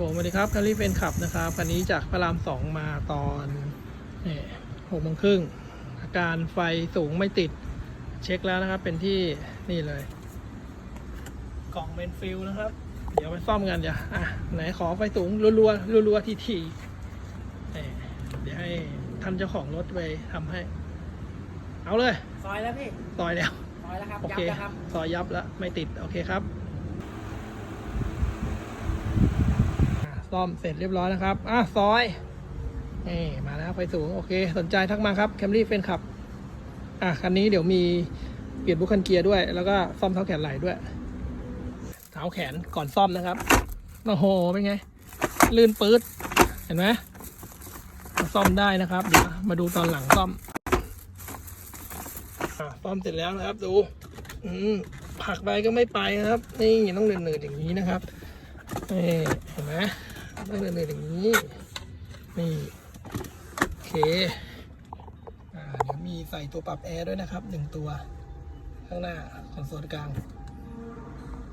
ผมสวัสดีครับคาริเป็นขับนะครับคันนี้จากพระรามสองมาตอนนี่หกโมงครึ่งอาการไฟสูงไม่ติด เช็คแล้วนะครับ เป็นที่นี่เลย กล่องเมนฟิลนะครับ เดี๋ยวไปซ่อมกันเดี๋ยวอะไหนขอไฟสูงรัวๆรัวๆทีทีๆนี่เดี๋ยวให้ท่านเจ้าของรถไปทำให้ เอาเลย ซอยแล้วพี่ ซอยแล้ว ซอยแล้วครับ โอยับเคแล้วครับซอยยับแล้วไม่ติด โอเคครับอะ ซ่อมเสร็จเรียบร้อยนะครับ อะซอยนี่มาแล้วไฟสูง โอเค สนใจทักมาครับแคมรี่เฟนขับ อะคันนี้เดี๋ยวมีเปลี่ยนบุคคันเกียร์ด้วย แล้วก็ซ่อมเท้าแขนไหล่ด้วย เท้าแขนก่อนซ่อมนะครับ โอ้โห เป็นไง ลื่นปื๊ด เห็นไหมซ่อมได้นะครับ เดี๋ยวมาดูตอนหลังซ่อมอะซ่อมเสร็จแล้วนะครับ ดู อืมผลักไปก็ไม่ไปนะครับ นี่ต้องเนืดๆอย่างนี้นะครับนี่เห็นไหม ต้องเนืดๆอย่างนี้ นี่โอเคอ่าเดี๋ยวมีใส่ตัวปรับแอร์ด้วยนะครับหนึ่งตัว ข้างหน้าคอนโซลกลาง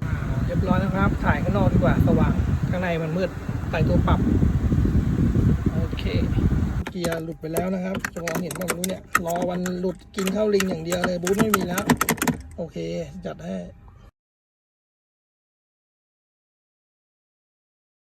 อ่าเรียบร้อยนะครับ ถ่ายข้างนอกดีกว่าสว่างข้างในมันมืดใส่ตัวปรับโอเคเกียร์หลุดไปแล้วนะครับจะมองเห็นบ้างรู้เนี่ยรอวันหลุดกินข้าวลิงอย่างเดียวเลยบูธไม่มีแล้ว โอเค จัดให้